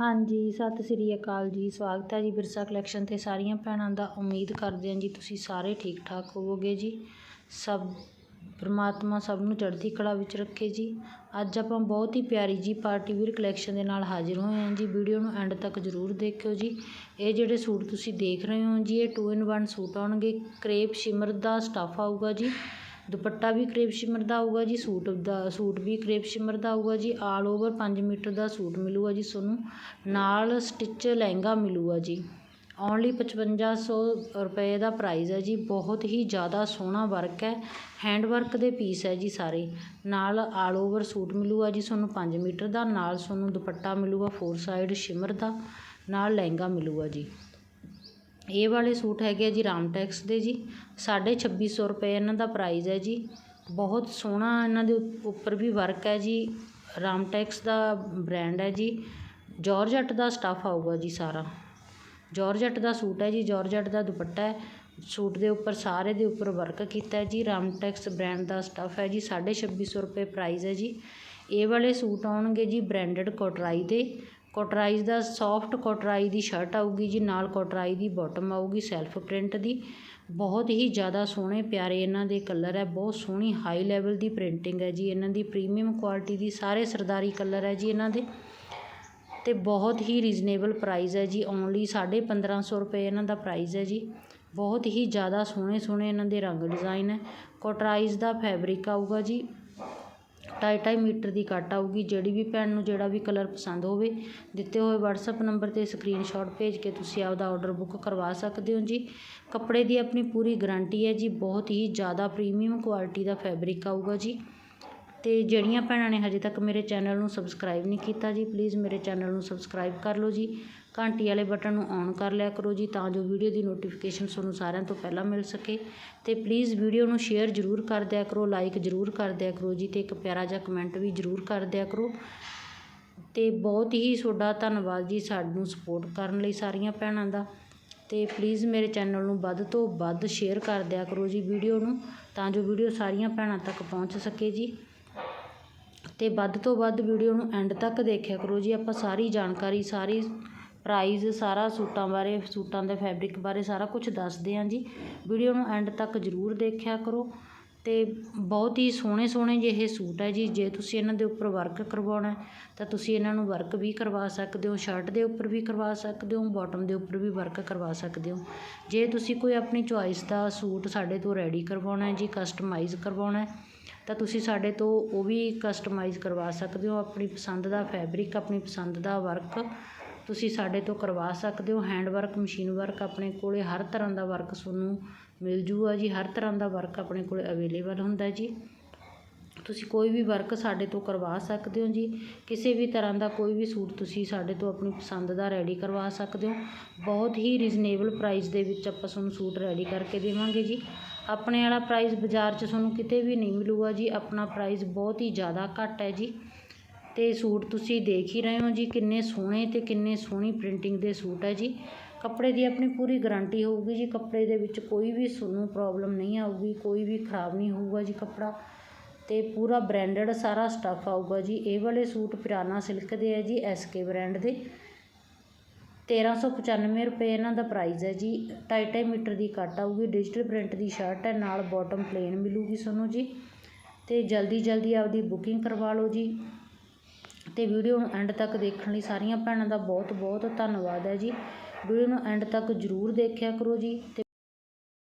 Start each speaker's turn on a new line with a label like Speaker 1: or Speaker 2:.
Speaker 1: ਹਾਂਜੀ, ਸਤਿ ਸ੍ਰੀ ਅਕਾਲ ਜੀ, ਸਵਾਗਤ ਹੈ ਜੀ ਬਿਰਸਾ ਕਲੈਕਸ਼ਨ ਤੇ ਸਾਰੀਆਂ ਭੈਣਾਂ ਦਾ। ਉਮੀਦ ਕਰਦੇ ਹਾਂ ਜੀ ਤੁਸੀਂ ਸਾਰੇ ਠੀਕ ਠਾਕ ਹੋਵੋਗੇ ਜੀ। ਸਭ ਪਰਮਾਤਮਾ ਸਭ ਨੂੰ ਚੜ੍ਹਦੀ ਕਲਾ ਵਿੱਚ ਰੱਖੇ ਜੀ। ਅੱਜ ਆਪਾਂ ਬਹੁਤ ਹੀ ਪਿਆਰੀ ਜੀ ਪਾਰਟੀ ਵੀਰ ਕਲੈਕਸ਼ਨ ਦੇ ਨਾਲ ਹਾਜ਼ਰ ਹੋਏ ਹਾਂ ਜੀ। ਵੀਡੀਓ ਨੂੰ ਐਂਡ ਤੱਕ ਜ਼ਰੂਰ ਦੇਖਿਓ ਜੀ। ਇਹ ਜਿਹੜੇ ਸੂਟ ਤੁਸੀਂ ਦੇਖ ਰਹੇ ਹੋ ਜੀ, ਇਹ 2 ਇਨ 1 ਸੂਟ ਆਉਣਗੇ। ਕਰੇਪ, ਸ਼ਿਮਰ ਦਾ ਸਟੱਫ ਆਊਗਾ ਜੀ। ਦੁਪੱਟਾ ਵੀ ਕਰੇਪ ਸ਼ਿਮਰ ਦਾ ਆਊਗਾ ਜੀ, ਸੂਟ ਦਾ, ਸੂਟ ਵੀ ਕਰੇਪ ਸ਼ਿਮਰ ਦਾ ਆਊਗਾ ਜੀ ਆਲ ਓਵਰ ਪੰਜ ਮੀਟਰ ਦਾ ਸੂਟ ਮਿਲੂਗਾ ਜੀ ਤੁਹਾਨੂੰ ਨਾਲ ਸਟਿਚ ਲਹਿੰਗਾ ਮਿਲੂਗਾ ਜੀ। ਓਨਲੀ 5500 ਰੁਪਏ ਦਾ ਪ੍ਰਾਈਜ਼ ਹੈ ਜੀ, ਬਹੁਤ ਹੀ ਜ਼ਿਆਦਾ ਸੋਹਣਾ ਵਰਕ ਹੈ। ਹੈਂਡ ਵਰਕ ਦੇ ਪੀਸ ਹੈ ਜੀ ਸਾਰੇ। ਨਾਲ ਆਲ ਓਵਰ ਸੂਟ ਮਿਲੂਗਾ ਜੀ ਤੁਹਾਨੂੰ 5 ਮੀਟਰ ਦਾ, ਨਾਲ ਤੁਹਾਨੂੰ ਦੁਪੱਟਾ ਮਿਲੂਗਾ ਫੋਰ ਸਾਈਡ ਸ਼ਿਮਰ ਦਾ, ਨਾਲ ਲਹਿੰਗਾ ਮਿਲੂਗਾ ਜੀ। ਇਹ ਵਾਲੇ ਸੂਟ ਹੈਗੇ ਆ ਜੀ ਰਾਮਟੈਕਸ ਦੇ ਜੀ। ਸਾਢੇ ਛੱਬੀ ਸੌ ਰੁਪਏ ਇਹਨਾਂ ਦਾ ਪ੍ਰਾਈਜ਼ ਹੈ ਜੀ। ਬਹੁਤ ਸੋਹਣਾ ਇਹਨਾਂ ਦੇ ਉੱਪਰ ਵੀ ਵਰਕ ਹੈ ਜੀ। ਰਾਮਟੈਕਸ ਦਾ ਬ੍ਰੈਂਡ ਹੈ ਜੀ। ਜੋਰਜੱਟ ਦਾ ਸਟੱਫ ਆਊਗਾ ਜੀ ਸਾਰਾ। ਜੋਰਜੱਟ ਦਾ ਸੂਟ ਹੈ ਜੀ। ਜੋਰਜੱਟ ਦਾ ਦੁਪੱਟਾ ਹੈ। ਸੂਟ ਦੇ ਉੱਪਰ, ਸਾਰੇ ਦੇ ਉੱਪਰ ਵਰਕ ਕੀਤਾ ਹੈ ਜੀ। ਰਾਮਟੈਕਸ ਬ੍ਰਾਂਡ ਦਾ ਸਟੱਫ ਹੈ ਜੀ। ਸਾਢੇ ਛੱਬੀ ਸੌ ਰੁਪਏ ਪ੍ਰਾਈਸ ਹੈ ਜੀ। ਇਹ ਵਾਲੇ ਸੂਟ ਆਉਣਗੇ ਜੀ ਬ੍ਰਾਂਡਡ ਕੋਟਰਾਈ ਦੇ। ਕੋਟਰਾਈਜ਼ ਦਾ ਸੋਫਟ ਕੋਟਰਾਈ ਦੀ ਸ਼ਰਟ ਆਊਗੀ ਜੀ, ਨਾਲ ਕੋਟਰਾਈ ਦੀ ਬੋਟਮ ਆਊਗੀ ਸੈਲਫ ਪ੍ਰਿੰਟ ਦੀ। ਬਹੁਤ ਹੀ ਜ਼ਿਆਦਾ ਸੋਹਣੇ ਪਿਆਰੇ ਇਹਨਾਂ ਦੇ ਕਲਰ ਹੈ, ਬਹੁਤ ਸੋਹਣੀ ਹਾਈ ਲੈਵਲ ਦੀ ਪ੍ਰਿੰਟਿੰਗ ਹੈ ਜੀ ਇਹਨਾਂ ਦੀ ਪ੍ਰੀਮੀਅਮ ਕੁਆਲਿਟੀ ਦੀ ਸਾਰੇ ਸਰਦਾਰੀ ਕਲਰ ਹੈ ਜੀ ਇਹਨਾਂ ਦੇ। ਤੇ ਬਹੁਤ ਹੀ ਰੀਜ਼ਨੇਬਲ ਪ੍ਰਾਈਸ ਹੈ ਜੀ ਓਨਲੀ ਸਾਢੇ ਪੰਦਰਾਂ ਸੌ ਰੁਪਏ ਇਹਨਾਂ ਦਾ ਪ੍ਰਾਈਸ ਹੈ ਜੀ। ਬਹੁਤ ਹੀ ਜ਼ਿਆਦਾ ਸੋਹਣੇ ਸੋਹਣੇ ਇਹਨਾਂ ਦੇ ਰੰਗ ਡਿਜ਼ਾਈਨ ਹੈ। ਕੋਟਰਾਈਜ਼ ਦਾ ਫੈਬਰਿਕ ਆਊਗਾ ਜੀ ਢਾਈ ਢਾਈ ਮੀਟਰ ਦੀ ਕੱਟ ਆਊਗੀ। ਜਿਹੜੀ ਵੀ ਭੈਣ ਨੂੰ ਜਿਹੜਾ ਵੀ ਕਲਰ ਪਸੰਦ ਹੋਵੇ, ਦਿੱਤੇ ਹੋਏ ਵਟਸਐਪ ਨੰਬਰ 'ਤੇ ਸਕਰੀਨਸ਼ੋਟ ਭੇਜ ਕੇ ਤੁਸੀਂ ਆਪਦਾ ਔਡਰ ਬੁੱਕ ਕਰਵਾ ਸਕਦੇ ਹੋ ਜੀ। ਕੱਪੜੇ ਦੀ ਆਪਣੀ ਪੂਰੀ ਗਰੰਟੀ ਹੈ ਜੀ। ਬਹੁਤ ਹੀ ਜ਼ਿਆਦਾ ਪ੍ਰੀਮੀਅਮ ਕੁਆਲਿਟੀ ਦਾ ਫੈਬਰਿਕ ਆਊਗਾ ਜੀ। ਅਤੇ ਜਿਹੜੀਆਂ ਭੈਣਾਂ ਨੇ ਹਜੇ ਤੱਕ ਮੇਰੇ ਚੈਨਲ ਨੂੰ ਸਬਸਕ੍ਰਾਈਬ ਨਹੀਂ ਕੀਤਾ ਜੀ ਪਲੀਜ਼ ਮੇਰੇ ਚੈਨਲ ਨੂੰ ਸਬਸਕ੍ਰਾਈਬ ਕਰ ਲਓ ਜੀ। ਘੰਟੀ ਵਾਲੇ ਬਟਨ ਨੂੰ ਔਨ ਕਰ ਲਿਆ ਕਰੋ ਜੀ, ਤਾਂ ਜੋ ਵੀਡੀਓ ਦੀ ਨੋਟੀਫਿਕੇਸ਼ਨ ਤੁਹਾਨੂੰ ਸਾਰਿਆਂ ਤੋਂ ਪਹਿਲਾਂ ਮਿਲ ਸਕੇ। ਅਤੇ ਪਲੀਜ਼ ਵੀਡੀਓ ਨੂੰ ਸ਼ੇਅਰ ਜ਼ਰੂਰ ਕਰ ਦਿਆ ਕਰੋ ਲਾਈਕ ਜ਼ਰੂਰ ਕਰ ਦਿਆ ਕਰੋ ਜੀ ਅਤੇ ਇੱਕ ਪਿਆਰਾ ਜਿਹਾ ਕਮੈਂਟ ਵੀ ਜ਼ਰੂਰ ਕਰ ਦਿਆ ਕਰੋ। ਅਤੇ ਬਹੁਤ ਹੀ ਤੁਹਾਡਾ ਧੰਨਵਾਦ ਜੀ ਸਾਨੂੰ ਸਪੋਰਟ ਕਰਨ ਲਈ ਸਾਰੀਆਂ ਭੈਣਾਂ ਦਾ। ਅਤੇ ਪਲੀਜ਼ ਮੇਰੇ ਚੈਨਲ ਨੂੰ ਵੱਧ ਤੋਂ ਵੱਧ ਸ਼ੇਅਰ ਕਰ ਦਿਆ ਕਰੋ ਜੀ ਵੀਡੀਓ ਨੂੰ, ਤਾਂ ਜੋ ਵੀਡੀਓ ਸਾਰੀਆਂ ਭੈਣਾਂ ਤੱਕ ਪਹੁੰਚ ਸਕੇ ਜੀ। ਅਤੇ ਵੱਧ ਤੋਂ ਵੱਧ ਵੀਡੀਓ ਨੂੰ ਐਂਡ ਤੱਕ ਦੇਖਿਆ ਕਰੋ ਜੀ। ਆਪਾਂ ਸਾਰੀ ਜਾਣਕਾਰੀ, ਸਾਰੀ ਪ੍ਰਾਈਜ਼ ਸਾਰਾ ਸੂਟਾਂ ਬਾਰੇ, ਸੂਟਾਂ ਦੇ ਫੈਬਰਿਕ ਬਾਰੇ ਸਾਰਾ ਕੁਛ ਦੱਸਦੇ ਹਾਂ ਜੀ। ਵੀਡੀਓ ਨੂੰ ਐਂਡ ਤੱਕ ਜ਼ਰੂਰ ਦੇਖਿਆ ਕਰੋ ਅਤੇ ਬਹੁਤ ਹੀ ਸੋਹਣੇ ਸੋਹਣੇ ਜਿਹੇ ਸੂਟ ਹੈ ਜੀ। ਜੇ ਤੁਸੀਂ ਇਹਨਾਂ ਦੇ ਉੱਪਰ ਵਰਕ ਕਰਵਾਉਣਾ ਤਾਂ ਤੁਸੀਂ ਇਹਨਾਂ ਨੂੰ ਵਰਕ ਵੀ ਕਰਵਾ ਸਕਦੇ ਹੋ ਸ਼ਰਟ ਦੇ ਉੱਪਰ ਵੀ ਕਰਵਾ ਸਕਦੇ ਹੋ ਬੋਟਮ ਦੇ ਉੱਪਰ ਵੀ ਵਰਕ ਕਰਵਾ ਸਕਦੇ ਹੋ। ਜੇ ਤੁਸੀਂ ਕੋਈ ਆਪਣੀ ਚੁਆਇਸ ਦਾ ਸੂਟ ਸਾਡੇ ਤੋਂ ਰੈਡੀ ਕਰਵਾਉਣਾ ਜੀ ਕਸਟਮਾਈਜ਼ ਕਰਵਾਉਣਾ ਤਾਂ ਤੁਸੀਂ ਸਾਡੇ ਤੋਂ ਉਹ ਵੀ ਕਸਟਮਾਈਜ਼ ਕਰਵਾ ਸਕਦੇ ਹੋ, ਆਪਣੀ ਪਸੰਦ ਦਾ ਫੈਬਰਿਕ ਆਪਣੀ ਪਸੰਦ ਦਾ ਵਰਕ ਤੁਸੀਂ ਸਾਡੇ ਤੋਂ ਕਰਵਾ ਸਕਦੇ ਹੋ ਹੈਂਡ ਵਰਕ ਮਸ਼ੀਨ ਵਰਕ ਆਪਣੇ ਕੋਲ ਹਰ ਤਰ੍ਹਾਂ ਦਾ ਵਰਕ ਤੁਹਾਨੂੰ ਮਿਲ ਜੂਗਾ ਜੀ, ਹਰ ਤਰ੍ਹਾਂ ਦਾ ਵਰਕ ਆਪਣੇ ਕੋਲ ਅਵੇਲੇਬਲ ਹੁੰਦਾ ਜੀ। ਤੁਸੀਂ ਕੋਈ ਵੀ ਵਰਕ ਸਾਡੇ ਤੋਂ ਕਰਵਾ ਸਕਦੇ ਹੋ ਜੀ। ਕਿਸੇ ਵੀ ਤਰ੍ਹਾਂ ਦਾ ਕੋਈ ਵੀ ਸੂਟ ਤੁਸੀਂ ਸਾਡੇ ਤੋਂ ਆਪਣੀ ਪਸੰਦ ਦਾ ਰੈਡੀ ਕਰਵਾ ਸਕਦੇ ਹੋ। ਬਹੁਤ ਹੀ ਰੀਜ਼ਨੇਬਲ ਪ੍ਰਾਈਜ਼ ਦੇ ਵਿੱਚ ਆਪਾਂ ਤੁਹਾਨੂੰ ਸੂਟ ਰੈਡੀ ਕਰਕੇ ਦੇਵਾਂਗੇ ਜੀ। ਆਪਣੇ ਵਾਲਾ ਪ੍ਰਾਈਜ਼ ਬਾਜ਼ਾਰ 'ਚ ਤੁਹਾਨੂੰ ਕਿਤੇ ਵੀ ਨਹੀਂ ਮਿਲੂਗਾ ਜੀ। ਆਪਣਾ ਪ੍ਰਾਈਜ਼ ਬਹੁਤ ਹੀ ਜ਼ਿਆਦਾ ਘੱਟ ਹੈ ਜੀ। ਅਤੇ ਸੂਟ ਤੁਸੀਂ ਦੇਖ ਹੀ ਰਹੇ ਹੋ ਜੀ, ਕਿੰਨੇ ਸੋਹਣੇ ਅਤੇ ਕਿੰਨੇ ਸੋਹਣੀ ਪ੍ਰਿੰਟਿੰਗ ਦੇ ਸੂਟ ਹੈ ਜੀ। ਕੱਪੜੇ ਦੀ ਆਪਣੀ ਪੂਰੀ ਗਰੰਟੀ ਹੋਊਗੀ ਜੀ। ਕੱਪੜੇ ਦੇ ਵਿੱਚ ਕੋਈ ਵੀ ਤੁਹਾਨੂੰ ਪ੍ਰੋਬਲਮ ਨਹੀਂ ਆਊਗੀ, ਕੋਈ ਵੀ ਖਰਾਬ ਨਹੀਂ ਹੋਊਗਾ ਜੀ ਕੱਪੜਾ। ਅਤੇ ਪੂਰਾ ਬ੍ਰੈਂਡਡ ਸਾਰਾ ਸਟੱਫ ਆਊਗਾ ਜੀ। ਇਹ ਵਾਲੇ ਸੂਟ ਪਿਰਾਨਾ ਸਿਲਕ ਦੇ ਹੈ ਜੀ ਐਸਕੇ ਬ੍ਰੈਂਡ ਦੇ। 1395 ਰੁਪਏ ਇਹਨਾਂ ਦਾ ਪ੍ਰਾਈਜ਼ ਹੈ ਜੀ। ਢਾਈ ਢਾਈ ਮੀਟਰ ਦੀ ਕੱਟ ਆਊਗੀ, ਡਿਜੀਟਲ ਪ੍ਰਿੰਟ ਦੀ ਸ਼ਰਟ ਹੈ, ਨਾਲ ਬਾਟਮ ਪਲੇਨ ਮਿਲੂਗੀ ਤੁਹਾਨੂੰ ਜੀ। ਅਤੇ ਜਲਦੀ ਜਲਦੀ ਆਪਦੀ ਬੁਕਿੰਗ ਕਰਵਾ ਲਓ ਜੀ। ਅਤੇ ਵੀਡੀਓ ਨੂੰ ਐਂਡ ਤੱਕ ਦੇਖਣ ਲਈ ਸਾਰੀਆਂ ਭੈਣਾਂ ਦਾ ਬਹੁਤ ਬਹੁਤ ਧੰਨਵਾਦ ਹੈ ਜੀ। ਵੀਡੀਓ ਨੂੰ ਐਂਡ ਤੱਕ ਜ਼ਰੂਰ ਦੇਖਿਆ ਕਰੋ ਜੀ। ਤੇ